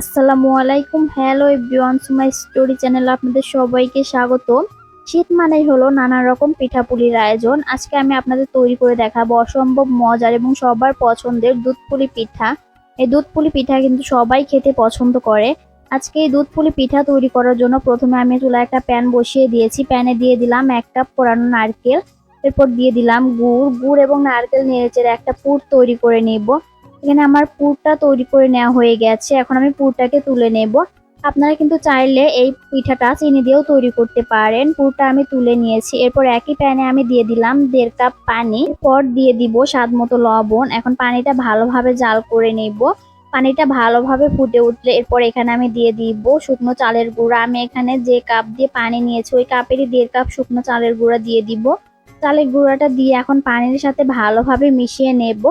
আসসালামু আলাইকুম। Hello everyone my story channel আপনাদের সবাইকে স্বাগত। শীত মানেই হলো নানা রকম পিঠাপুলির আয়োজন। আজকে আমি আপনাদের তৈরি করে দেখাবো অসম্ভব মজার এবং সবার পছন্দের দুধপুলি পিঠা। এই দুধপুলি পিঠা কিন্তু সবাই খেতে পছন্দ করে। আজকে এই দুধপুলি পিঠা তৈরি করার জন্য প্রথমে আমি চুলায় একটা প্যান বসিয়ে দিয়েছি। প্যানে দিয়ে দিলাম এক কাপ পোড়ানো নারকেল। এরপর দিয়ে দিলাম গুড়। গুড় এবং নারকেল নেড়েচেড়ে একটা পুর তৈরি করে নেব। এখানে আমার পুরটা তৈরি করে নেওয়া হয়ে গেছে। এখন আমি পুরটাকে তুলে নেব। আপনারা কিন্তু চাইলে এই পিঠাটা চিনি দিয়েও তৈরি করতে পারেন। পুরটা আমি তুলে নিয়েছি। এরপর একই প্যানে আমি দিয়ে দিলাম দেড় কাপ পানি। পর দিয়ে দিব স্বাদ মতো লবণ। এখন পানিটা ভালোভাবে জাল করে নেব। পানিটা ভালোভাবে ফুটে উঠলে এরপর এখানে আমি দিয়ে দিব শুকনো চালের গুঁড়া। আমি এখানে যে কাপ দিয়ে পানি নিয়েছি, ওই কাপেরই দেড় কাপ শুকনো চালের গুঁড়া দিয়ে দিব। চালের গুঁড়াটা দিয়ে এখন পানির সাথে ভালোভাবে মিশিয়ে নেব।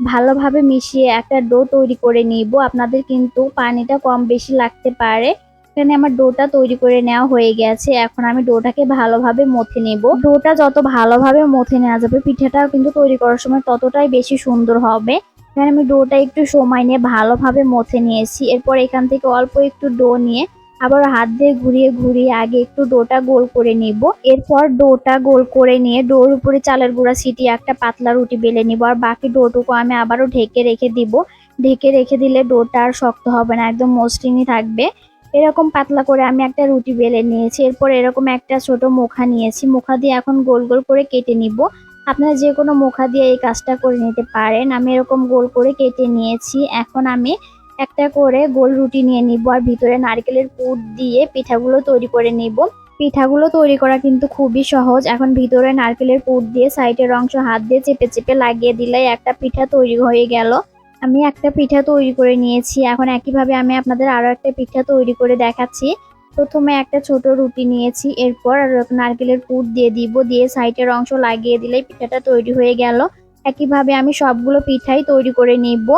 ভালোভাবে মিশিয়ে একটা ডো তৈরি করে নিব। আপনাদের কিন্তু পানিটা কম বেশি লাগতে পারে। এখানে আমার ডোটা তৈরি করে নেওয়া হয়ে গেছে। এখন আমি ডোটাকে ভালোভাবে মথে নেব। ডোটা যত ভালোভাবে মথে নেওয়া যাবে, পিঠাটাও কিন্তু তৈরি করার সময় ততটাই বেশি সুন্দর হবে। এখানে আমি ডোটা একটু সময় নিয়ে ভালোভাবে মথে নিয়েছি। এরপর এখান থেকে অল্প একটু ডো নিয়ে আবার হাত দিয়ে ঘুরিয়ে ঘুরিয়ে আগে একটু ডোটা গোল করে নিব। এরপর ডোটা গোল করে নিয়ে ডোর উপরে চালের গুঁড়া ছিটিয়ে একটা পাতলা রুটি বেলে নিব আর বাকি ডোটুকু আমি আবারও ঢেকে রেখে দিব। ঢেকে রেখে দিলে ডোটা আর শক্ত হবে না, একদম মসৃণই থাকবে। এরকম পাতলা করে আমি একটা রুটি বেলে নিয়েছি। এরপর এরকম একটা ছোট মুখা নিয়েছি। মুখা দিয়ে এখন গোল গোল করে কেটে নিব। আপনারা যে কোনো মুখা দিয়ে এই কাজটা করে নিতে পারেন। আমি এরকম গোল করে কেটে নিয়েছি। এখন আমি একটা করে গোল রুটি নিয়ে নিব আর ভিতরে নারকেলের পুর দিয়ে পিঠাগুলো তৈরি করে নিব। পিঠাগুলো তৈরি করা কিন্তু খুবই সহজ। এখন ভিতরে নারকেলের পুর দিয়ে সাইডের অংশ হাত দিয়ে চেপে চেপে লাগিয়ে দিলে একটা পিঠা তৈরি হয়ে গেল। আমি একটা পিঠা তৈরি করে নিয়েছি। এখন একইভাবে আমি আপনাদের আরও একটা পিঠা তৈরি করে দেখাচ্ছি। প্রথমে একটা ছোট রুটি নিয়েছি, এরপর নারকেলের পুর দিয়ে দিব। দিয়ে সাইডের অংশ লাগিয়ে দিলে পিঠাটা তৈরি হয়ে গেল। একইভাবে আমি সবগুলো পিঠাই তৈরি করে নিব।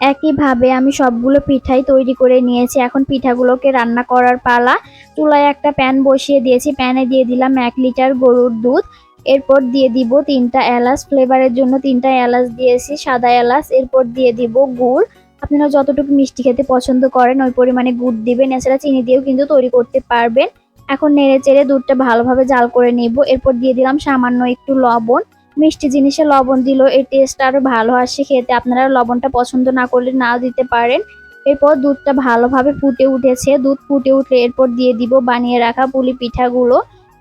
একইভাবে আমি সবগুলো পিঠাই তৈরি করে নিয়েছি। এখন পিঠাগুলোকে রান্না করার পালা। চুলায় একটা প্যান বসিয়ে দিয়েছি। প্যানে দিয়ে দিলাম এক লিটার গরুর দুধ। এরপর দিয়ে দিব তিনটা এলাচ। ফ্লেভারের জন্য তিনটা এলাচ দিয়েছি, সাদা এলাচ। এরপর দিয়ে দিব গুড়। আপনারা যতটুকু মিষ্টি খেতে পছন্দ করেন, ওই পরিমাণে গুড় দিবেন। এছাড়া চিনি দিয়েও কিন্তু তৈরি করতে পারবেন। এখন নেড়ে চেড়ে দুধটা ভালোভাবে জাল করে নিব। এরপর দিয়ে দিলাম সামান্য একটু লবণ। মিষ্টি জিনিসে লবণ দিল, এর টেস্ট আরও ভালো আসে খেতে। আপনারা লবণটা পছন্দ না করলে নাও দিতে পারেন। এরপর দুধটা ভালোভাবে ফুটে উঠেছে। দুধ ফুটে উঠলে এরপর দিয়ে দিব বানিয়ে রাখা পুলি পিঠাগুলো।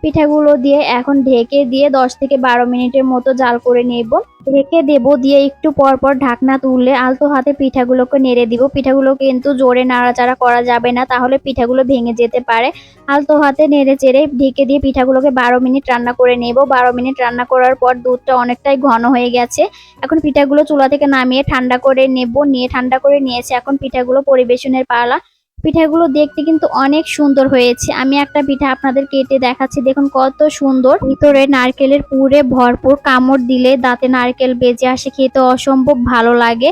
পিঠাগুলো দিয়ে এখন ঢেকে দিয়ে দশ থেকে বারো মিনিটের মতো জাল করে নেব। ঢেকে দেব দিয়ে একটু পর পর ঢাকনা তুললে আলতো হাতে পিঠাগুলোকে নেড়ে দিব। পিঠাগুলো কিন্তু জোরে নাড়াচাড়া করা যাবে না, তাহলে পিঠাগুলো ভেঙে যেতে পারে। আলতো হাতে নেড়ে চেড়ে ঢেকে দিয়ে পিঠাগুলোকে বারো মিনিট রান্না করে নেব। বারো মিনিট রান্না করার পর দুধটা অনেকটাই ঘন হয়ে গেছে। এখন পিঠাগুলো চুলা থেকে নামিয়ে ঠান্ডা করে নেব। নিয়ে ঠান্ডা করে নিয়েছে। এখন পিঠাগুলো পরিবেশনের পালা। পিঠাগুলো দেখতে কিন্তু অনেক সুন্দর হয়েছে। আমি একটা পিঠা আপনাদের কেটে দেখাচ্ছি। দেখুন কত সুন্দর। ভিতরে নারকেলের পুরে ভরপুর কামড় দিলে দাঁতে নারকেল বেজে আসে। খেতে অসম্ভব ভালো লাগে।